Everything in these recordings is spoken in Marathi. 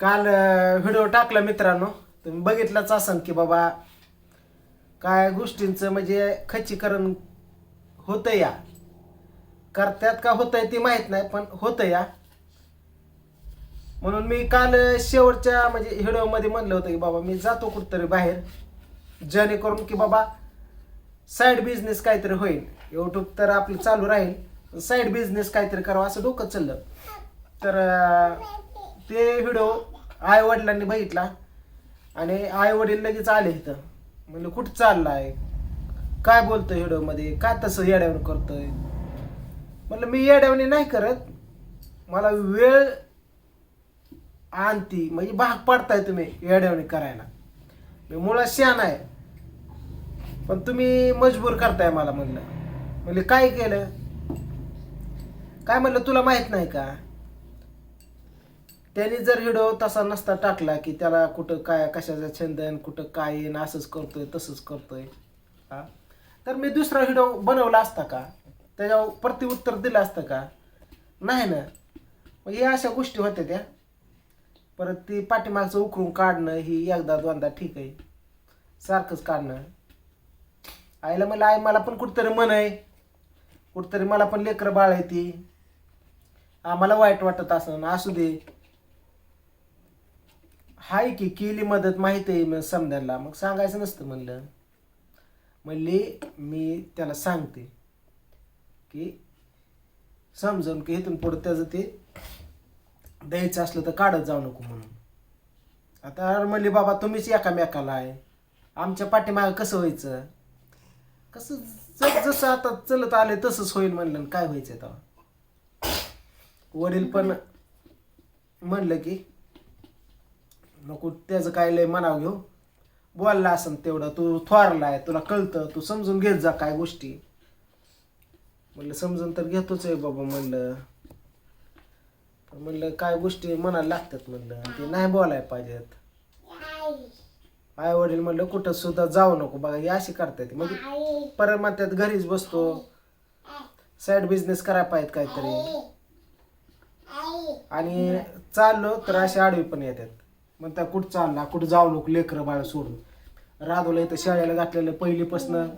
काल व्हिडिओ टाकला मित्रांनो. तुम्ही बघितलंच असाल की बाबा काय गोष्टींचं म्हणजे खच्चीकरण होतं या. करतात का होतंय ते माहीत नाही पण होतं या. म्हणून मी काल शेवटच्या म्हणजे व्हिडिओमध्ये म्हणलं होतं की बाबा मी जातो कुठतरी बाहेर जेणेकरून की बाबा साईड बिझनेस काहीतरी होईल. यूट्यूब तर आपलं चालू राहील साईड बिझनेस काहीतरी करावं असं डोकं चाललं. तर ते व्हिडिओ आई वडिलांनी बघितला आणि आई वडील लगेच आले इथं. म्हणलं कुठं चाललाय? काय बोलतोय व्हिडिओमध्ये काय तसं येड्यावर करतोय? म्हणलं मी येड्यावणी नाही करत. मला वेळ आणती. म्हणजे भाग पाडताय तुम्ही येड्यावणी करायला. मी मुळात शान आहे. पण तुम्ही मजबूर करताय मला म्हणलं. म्हणजे काय केलं? काय म्हणलं तुला माहीत नाही का? त्याने जर व्हिडिओ तसा नसता टाकला की त्याला कुठं काय कशाचा छंद आहे, कुठं काय आहे, असंच करतोय तसंच करतोय. हा? तर मी दुसरा व्हिडिओ बनवला असता का? त्याच्यावर प्रतिउत्तर दिलं असतं का? नाही ना. मग हे अशा गोष्टी होत्या त्या. परत ती पाठीमागचं उकरून काढणं ही एकदा दोनदा ठीक आहे. सारखंच काढणं. आईला मला आई मला पण कुठतरी मन आहे. कुठतरी मला पण लेकरं बाळ आहे ती. आम्हाला वाईट वाटत असं असू दे. हाय की केली मदत माहिती आहे मग समजायला. मग सांगायचं नसतं म्हणलं. म्हणले मी त्याला सांगते की समजून की इथून पुढं त्याचं ते द्यायचं असलं तर काढत जाऊ नको म्हणून. आता म्हणले बाबा तुम्हीच एकामेकाला आहे. आमच्या पाठीमागं कसं व्हायचं? कसं जस जसं आता चलत आले तसंच होईल म्हणलं आणि काय व्हायचं तेव्हा? वडील पण म्हणलं की नको त्याचं काय लय म्हणावं घेऊ? बोलला असं तेवढं तू थोरलाय तुला कळतं तू समजून घेत जा काय गोष्टी. म्हणलं समजून तर घेतोच आहे बाबा म्हणलं. पण म्हणलं काय गोष्टी मनाला लागतात म्हणलं. ते नाही बोलायला पाहिजेत. आई वडील म्हणलं कुठं सुद्धा जाऊ नको बघा हे अशी करतात म्हणजे परत म्हणतात घरीच बसतो. साईड बिझनेस करायला पाहिजेत काहीतरी. आणि चाललो तर असे आडवी पण येतात. म्हणतात कुठं चालला कुठं जाऊ लोक लेकरं बाळ सोडून. राधूला इथं शाळेला घातलेलं पहिलीपासनं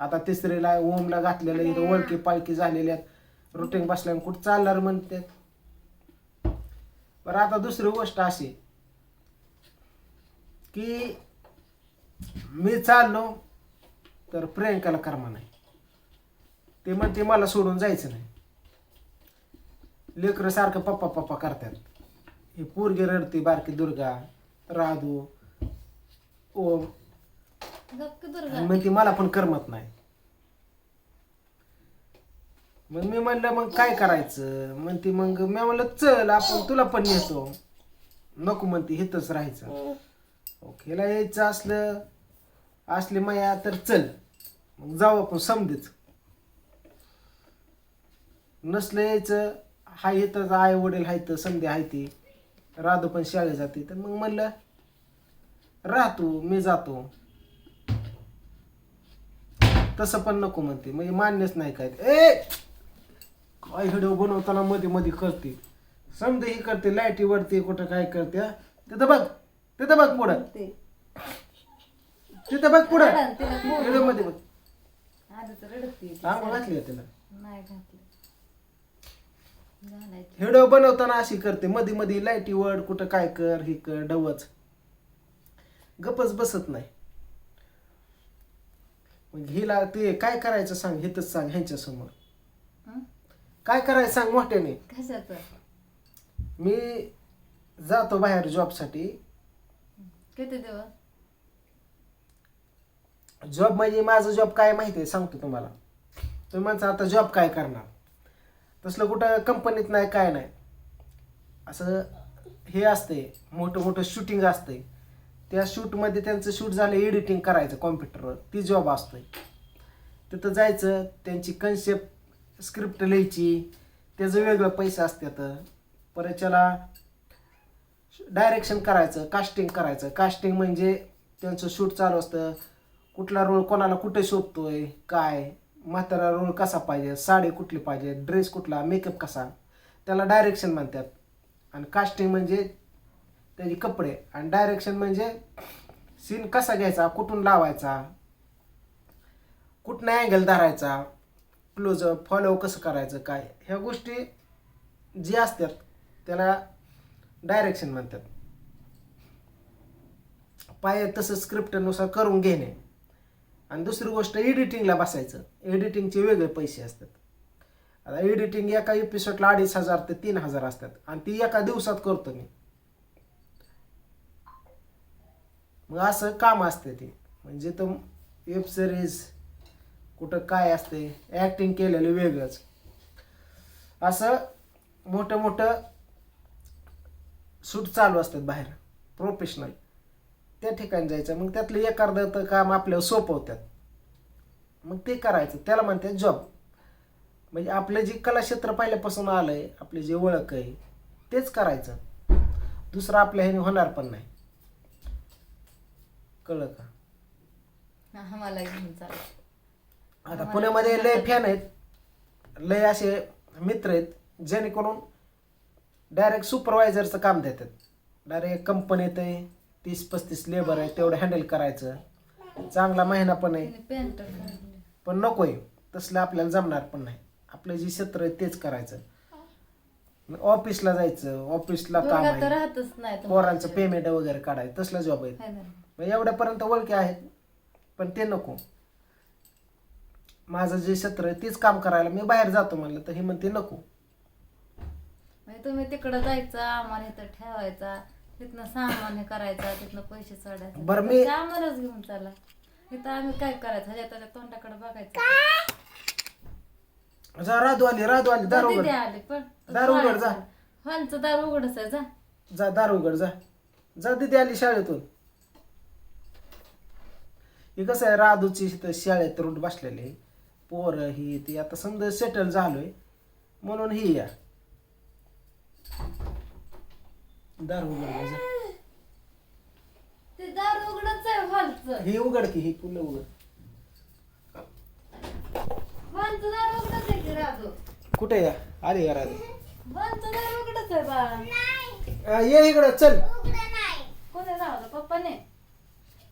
आता तिसरीला ओमला घातलेलं इथं ओळखी पालखी झालेल्या रुटीन बसल्यानं कुठं चालणार म्हणते. बरं आता दुसरी गोष्ट अशी की मी चाललो तर प्रियंकाला कर्मा नाही ते म्हणते मला सोडून जायचं नाही. लेकरं सारखं पप्पा पप्पा करतात. ही पोरगी रडती बारकी दुर्गा राधू ओम गप्प दुर्गा मला पण करमत नाही मग मी म्हणलं मग काय करायचं म्हणते मग मी म्हणलं चल आपण तुला पण येतो नको म्हणते हिथंच राहायचं ओकेला यायचं असलं असले माया तर चल मग जाऊ आपण समजेच नसलं यायचं हा येतं आई वडील हायत समधी आहे ती राधू पण शाळेत जाते. तर मग म्हणलं राह तू मी जातो. तसं पण नको म्हणते. म्हणजे मान्यच नाही काय. ए! काय व्हिडिओ बनवताना मध्ये मध्ये करते. समजा ही करते लाईटी वरती कुठं काय करते हा? तिथं बघ. तिथं बघ पुढं. ते. तिथं बघ पुढं. तिला. व्हिडिओमध्ये बघ. आधी तर रडते ती. आंघोळ घातली का तिला? नाही घातलं. व्हिडिओ बनवताना अशी करते. मध्ये मध्ये लाईटी वड कुठं काय कर ही कर डवच. गपच बसत नाही. मग हिला ते काय करायचं सांग हिथंच सांग ह्यांच्या समोर. हं? काय करायचं सांग मोठ्याने. कशाचं? मी जातो बाहेर जॉबसाठी किती दिवस? जॉब म्हणजे माझं जॉब काय माहिती आहे? सांगतो तुम्हाला. तुम्ही म्हणता आता जॉब काय करणार? तसलं कुठं कंपनीत नाही काय नाही. असं हे असते मोठं मोठं शूटिंग असते त्या शूटमध्ये त्यांचं शूट झालं एडिटिंग करायचं कॉम्प्युटरवर ती जॉब असते तिथं जायचं त्यांची कन्सेप्ट स्क्रिप्ट लिहायची. त्याचं वेगळं पैसे असतात परत त्याला डायरेक्शन करायचं कास्टिंग करायचं. कास्टिंग म्हणजे त्यांचं शूट चालू असतं. कुठला रोल कोणाला कुठे शोधतोय काय? म्हातारा रोल कसा पाहिजे साडी कुठली पाहिजे ड्रेस कुठला मेकअप कसा? त्याला डायरेक्शन म्हणतात. आणि कास्टिंग म्हणजे त्याचे कपडे. आणि डायरेक्शन म्हणजे सीन कसा घ्यायचा कुठून लावायचा कुठनं अँगल धरायचा क्लोज फॉलो कसं करायचं काय? ह्या गोष्टी जी असतात त्याला डायरेक्शन म्हणतात. पाय तसं स्क्रिप्टनुसार करून घेणे. आणि दुसरी गोष्ट एडिटिंगला बसायचं. एडिटिंगचे वेगळे पैसे असतात. आता एडिटिंग एका एपिसोडला अडीच हजार ते तीन हजार असतात. आणि ती एका दिवसात करतो मी. मग असं काम असते ते. म्हणजे तर वेब सिरीज कुठं काय असते ॲक्टिंग केलेलं वेगळंच. असं मोठं मोठं शूट चालू असतात बाहेर. प्रोफेशनल त्या ठिकाणी जायचं. मग त्यातलं एक अर्ध तर काम आपल्याला सोपवतात. मग ते करायचं. त्याला म्हणतात जॉब म्हणजे आपलं जे कलाक्षेत्र पहिल्यापासून आलं आहे आपली जी ओळख आहे तेच करायचं. दुसरं आपल्या ह्याने होणार पण नाही. कळलं का? आम्हाला घेऊन चालू आता पुण्यामध्ये लय फॅन आहेत. लय असे मित्र आहेत जेणेकरून डायरेक्ट सुपरवायझरचं काम देतात. डायरेक्ट कंपनीत आहे तीस पस्तीस लेबर आहे तेवढं हँडल करायचं. चांगला महिना पण आहे. पेंट पण नको आहे तसलं आपल्याला जमणार पण नाही. आपलं जे क्षेत्र आहे तेच करायचं. मग ऑफिसला जायचं ऑफिसला काम दोघात तर आहे राहतच नाही तुम्हाला. पोरांचं पेमेंट वगैरे काढायचं तसला जॉब आहे. हाय ना. मग एवढ्यापर्यंत ओळखी आहेत. पण ते नको. माझं जे क्षेत्र आहे तेच काम करायला मी बाहेर जातो म्हणलं तर हे म्हणते नको. म्हणजे तुम्ही तिकडं जायचं आम्हाला इथं ठेवायचा. तिथनं सामान हे करायचा तिथनं पैसे चढायचे बरं मी- आम्हालाच घेऊन चला. इथं आम्ही काय करायचं? ह्याच्या त्याच्या तोंडाकडे बघायचं. जा राधू आली राधू आली दार दिदी उघड. आली पण. दार उघड जा. हॉलचं दार उघडच आहे जा. जा दार उघड जा. जा तिथे आली शाळेतून. हे कसं आहे राधूची इथं शाळेत रूट बसलेली पोरं ही ती आता समजा सेटल झालोय. म्हणून ही या. दार उघड जा ते दार उघडच आहे हॉलचं ही उघड की ही पुन्हा उघड. हॉलचं दार उघडच आहे की राजू? कुठे या? आली राधू हॉलचं दार उघडच आहे बाळा ये इकडं चल. कोणी राहलं पप्पाने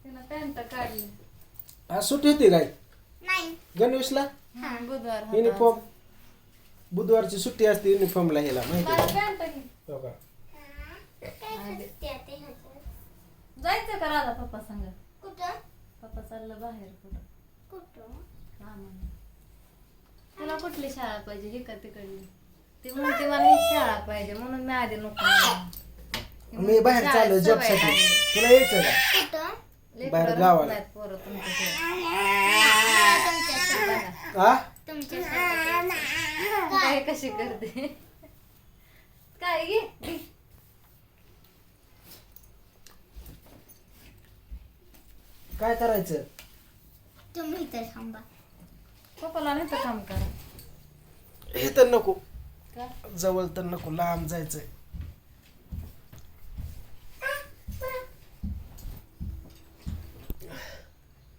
तिनं पॅन्ट काढली. हा सुट्टी होती काय? गणवेशला? हं, बुधवार होता. युनिफॉर्म बुधवारची सुट्टी असते युनिफॉर्मला ह्याला माहिती आहे माझी पॅन्ट घे. का? हो का? जायचं का राधा पप्पा सांग? पप्पा चाललं बाहेर कुठं? कामाला. तुला कुठली शाळा पाहिजे ही का तिकडली? ती म्हणते मला ही शाळा पाहिजे म्हणून मी आधी नको. मी बाहेर चाललो शाळेत जॉब सवयसाठी लागली. तुला यायचं का? बाहेर गावाला. पोरं तुमच्याशिवाय. हा काय कशी करते काय घे घे. काय करायचं? तुम्ही इथं थांबा. पप्पाला नाही तर काम करा. हे तर नको. का? जवळ तर नको लांब जायचंय.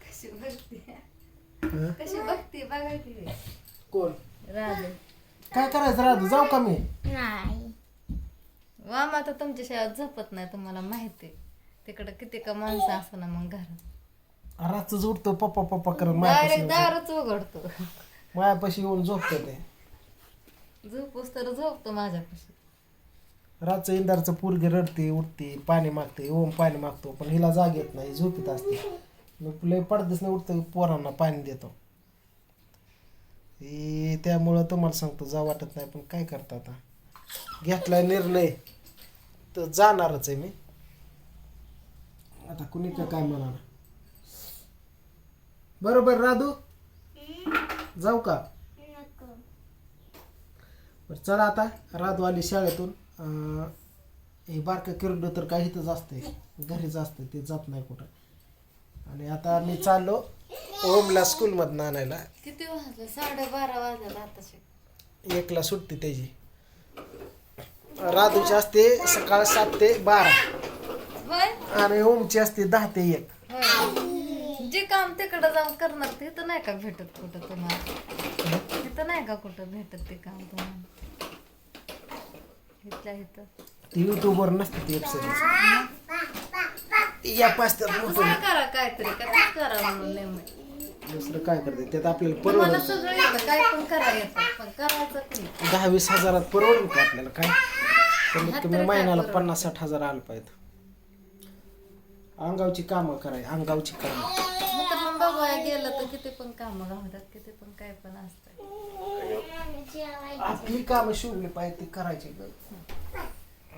कशी बघते? कशी बघते? बघा की कोण? राधे. काय करायचं राधू? जाऊ का मी? नाही. मामा तर तुमच्या शाळेत झोपत नाही तुम्हाला माहिती तिकडं किती का माणसं असं ना मग घरात. रातच उठतो पप्पा पप्पा करत डायरेक्ट दारच उघडतो. मायापाशी येऊन झोपतो ते. झोपूस तर झोपतो माझ्यापाशी. रातचं इंदारचं पोरगी रडते उठते पाणी मागते ओम पाणी मागतो पण हिला जाग येत नाही झोपीत असते. मग लय पडदेच नाही उठतं पोरांना पाणी देतो. हे त्यामुळं तुम्हाला सांगतो जा वाटत नाही पण काय करता आता? घेतलाय निर्णय तर जाणारच आहे मी. आता कुणी का काय म्हणाला बरोबर राधू? जाऊ का? बरं चला आता राधू आली शाळेतून. अं, हे बारकं किरडं तर काही इथंच असते घरीच असते ते जात नाही कुठं. आणि आता मी चाललो ओमला स्कूलमधनं आणायला. किती वाजले? साडेबारा वाजले आताशी एकला सुट्टी त्याची. राधूची असते सकाळ सात ते बारा. होय? आणि ओमची असते दहा ते एक. होय. जे काम तिकडं जाऊन करणार ते तर नाही का भेटत कुठं तुम्हाला? तिथं नाही का कुठं भेटत ते काम तुम्हाला? इथल्या इथं. ती युट्यूबवर नसते ती वेबसिरीज या मोठं दुसरं करा काहीतरी का तेच करा म्हणून दुसरं काय करते? त्यात आपल्याला तुम्हाला परवडेल सगळं येतं काय पण करा येतं पण करायचं दहा वीस हजारात परवडेल का आपल्याला काय? कमीत कमी तरी काय महिन्याला परवडेल? पन्नास साठ हजार आलं पाहिजे. अंगावची कामं कराय अंगावची कामं. बघायला गेलं तर किती पण कामं घालतात किती पण काय पण असतं. आपली कामं शिवली पाहिजे ती करायची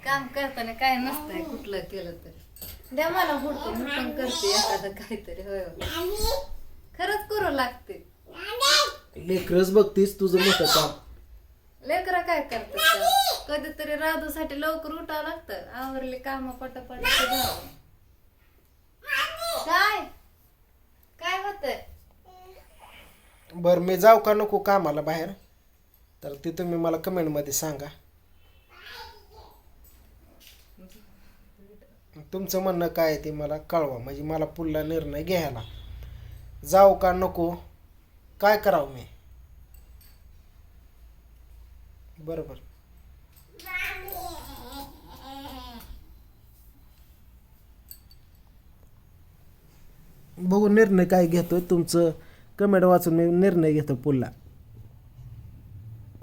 काम करताना काय नसतंय कुठलं केलं तरी. द्या मला हुडकून मी पण करते एखादं काहीतरी होय होय. खरंच करू लागते. लेकरच बघतीस तुझं मोठं काम. लेकरं काय करतात कधीतरी राधूसाठी लवकर उठावं लागतं. आवरली काम पटापट. काय होतंय बरं मी जाऊ का नको कामाला बाहेर? तर ते तुम्ही मला कमेंटमध्ये सांगा. तुमचं म्हणणं काय आहे ते मला कळवा. म्हणजे मला पुढला निर्णय घ्यायला. जाऊ का नको? काय करावं मी? बरोबर. बघू निर्णय काय घेतोय तुमचं. कमेंट वाचून मी निर्णय घेतो पुढला.